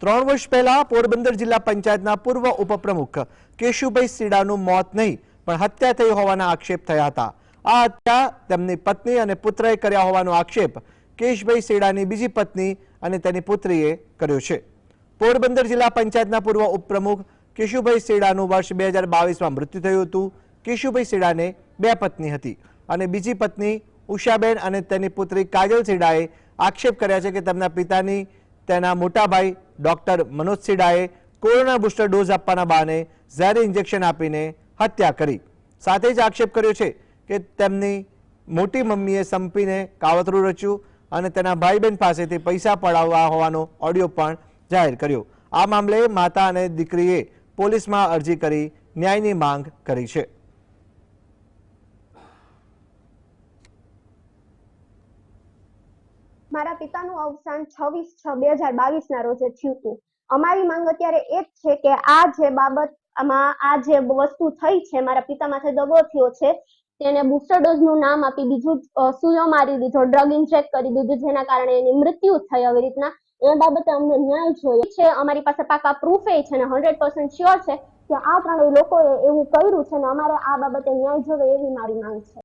ત્રણ વર્ષ પહેલા પોરબંદર જિલ્લા પંચાયતના પૂર્વ ઉપપ્રમુખ કેશુભાઈ સીડાનું મોત નહીં, પણ હત્યા થઈ હોવાના આક્ષેપ થયા હતા. આ હત્યા તેમની પત્ની અને પુત્રએ કર્યા હોવાનો આક્ષેપ કેશભાઈ સીડાની બીજી પત્ની અને તેની પુત્રીએ કર્યો છે. પોરબંદર જિલ્લા પંચાયતના પૂર્વ ઉપપ્રમુખ કેશુભાઈ સીડાનું વર્ષ બે હજાર બાવીસમાં મૃત્યુ થયું હતું. કેશુભાઈ સીડાને બે પત્ની હતી અને બીજી પત્ની ઉષાબેન અને તેની પુત્રી કાજલ સીડાએ આક્ષેપ કર્યા છે કે તેમના પિતાની તેના મોટાભાઈ ડોક્ટર મનોજ સિડાએ કોરોના બુસ્ટર ડોઝ આપવાના બહાને ઝેરી ઇન્જેક્શન આપીને હત્યા કરી. સાથે જ આક્ષેપ કર્યો છે કે તેમની મોટી મમ્મીએ સંપીને કાવતરું રચ્યું અને તેના ભાઈ બહેન પાસેથી પૈસા પડાવવા હોવાનો ઓડિયો પણ જાહેર કર્યો. આ મામલે માતા અને દીકરીએ પોલીસમાં અરજી કરી ન્યાયની માંગ કરી છે. મારા પિતાનું અવસાન છવ્વીસ છ બે હજાર બાવીસ ના રોજે થયું હતું. અમારી માંગ અત્યારે એ જ છે કે આ જે બાબત, આમાં આ જે વસ્તુ થઈ છે, મારા પિતા માથે દગો થયો છે, તેને બુસ્ટર ડોઝનું નામ આપી બીજું સુયો મારી દીધો, ડ્રગ ઇન્જેક્ટ કરી દીધું, જેના કારણે એની મૃત્યુ થઈ આવી રીતના. એ બાબતે અમને ન્યાય જોઈએ. છે, અમારી પાસે પાકા પ્રૂફ એ છે અને હંડ્રેડ પર્સન્ટ શ્યોર છે કે આ ત્રણેય લોકોએ એવું કર્યું છે અને અમારે આ બાબતે ન્યાય જોવે એવી મારી માંગ છે.